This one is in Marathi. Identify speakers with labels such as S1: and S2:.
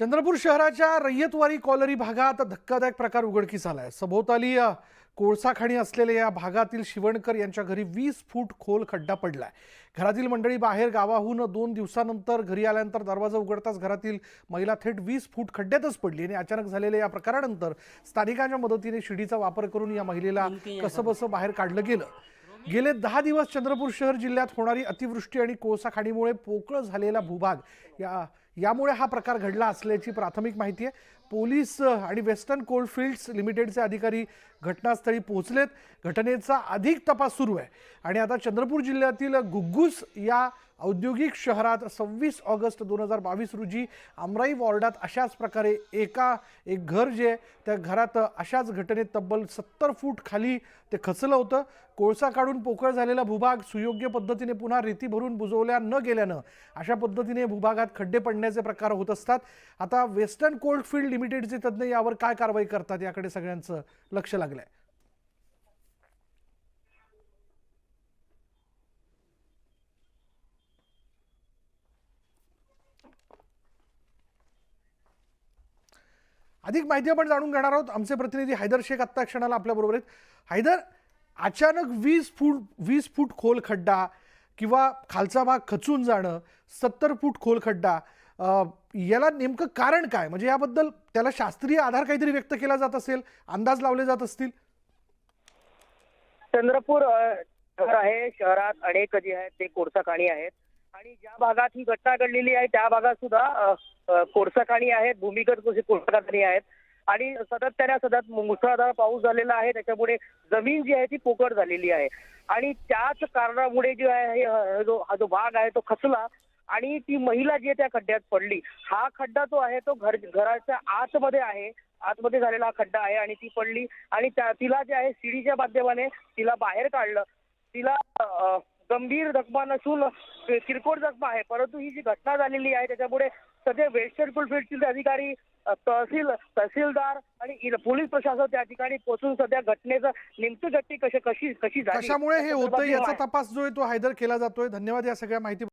S1: चंद्रपूर शहराच्या रय्यतवारी कॉलरी भागात धक्कादायक प्रकार उघडकीस आलाय. सभोवताली अ, कोळसा खाणी असलेल्या या भागातील शिवणकर यांच्या घरी वीस फूट खोल खड्डा पडलाय. घरातील मंडळी बाहेर गावाहून दोन दिवसानंतर घरी आल्यानंतर दरवाजा उघडताच घरातील महिला थेट वीस फूट खड्ड्यातच पडली आणि अचानक झालेल्या या प्रकारानंतर स्थानिकांच्या मदतीने शिडीचा वापर करून या महिलेला कसंबसं बाहेर काढलं गेलं. गेले दहा दिवस चंद्रपूर शहर जिल्ह्यात होणारी अतिवृष्टी आणि कोळसा खाणीमुळे पोकळ झालेला भूभाग या यामुळे हा प्रकार घडला असल्याची प्राथमिक माहिती आहे. पोलीस आणि वेस्टर्न कोल्डफिल्ड्स लिमिटेडचे अधिकारी घटनास्थळी पोहोचलेत. घटनेचा अधिक तपास सुरू आहे. आणि आता चंद्रपूर जिल्ह्यातील गुग्गूस या औद्योगिक शहरात सव्वीस ऑगस्ट दोन हजार बावीस रोजी आमराई वॉर्डात अशाच प्रकारे एका एक घर जे त्या घरात अशाच घटनेत तब्बल सत्तर फूट खाली ते खचलं होतं. कोळसा काढून पोकळ झालेला भूभाग सुयोग्य पद्धतीने पुन्हा रेती भरून बुजवल्या न गेल्यानं अशा पद्धतीने भूभागात खड्डे पडण्याचे प्रकार होत असतात. आता वेस्टर्न कोल्डफील्ड लिमिटेडचे तज्ज्ञ यावर काय कारवाई करतात याकडे सगळ्यांचं लक्ष लागलं आहे अधिक माहिती आपण जाणून घेणार आहोत. आमचे प्रतिनिधी हैदर शेख आत्ता क्षणाला आपल्या बरोबर आहेत. हैदर अचानक वीस फूट वीस फूट खोल खड्डा किंवा खालचा भाग खचून जाणं सत्तर फूट खोल खड्डा याला नेमकं कारण काय? म्हणजे याबद्दल त्याला शास्त्रीय आधार काहीतरी व्यक्त केला जात असेल अंदाज लावले जात असतील?
S2: चंद्रपूर शहर आहे. शहरात अनेक जे आहेत ते कोळसा खाणी आहेत. आणि ज्या भागात ही घटना घडलेली आहे त्या भागात सुद्धा कोळसाखाणी आहेत भूमिगत कशी आहेत. आणि सतत्याने सतत मुसळधार पाऊस झालेला आहे त्याच्यामुळे जमीन जी आहे ती पोकळ झालेली आहे. आणि त्याच कारणामुळे जे आहे हे, जो हा जो भाग आहे तो खचला. आणि ती महिला जी आहे त्या खड्ड्यात पडली. हा खड्डा जो आहे तो घर घराच्या आतमध्ये आहे. आतमध्ये झालेला हा खड्डा आहे आणि ती पडली. आणि त्या तिला जे आहे शिडीच्या माध्यमाने तिला बाहेर काढलं. तिला गंभीर जखमा नसून किरकोळ जखमा आहे. परंतु ही जी घटना झालेली आहे त्याच्यामुळे सध्या वेस्टर्न फील्डचे अधिकारी तहसील तहसीलदार आणि पोलीस प्रशासन त्या ठिकाणी पोहोचून सध्या घटनेचं नेमकी घटना कशी कशी कशी झाली
S1: कशामुळे हे होतं याचा तपास जो आहे तो हैदर केला जातोय. धन्यवाद या सगळ्या माहिती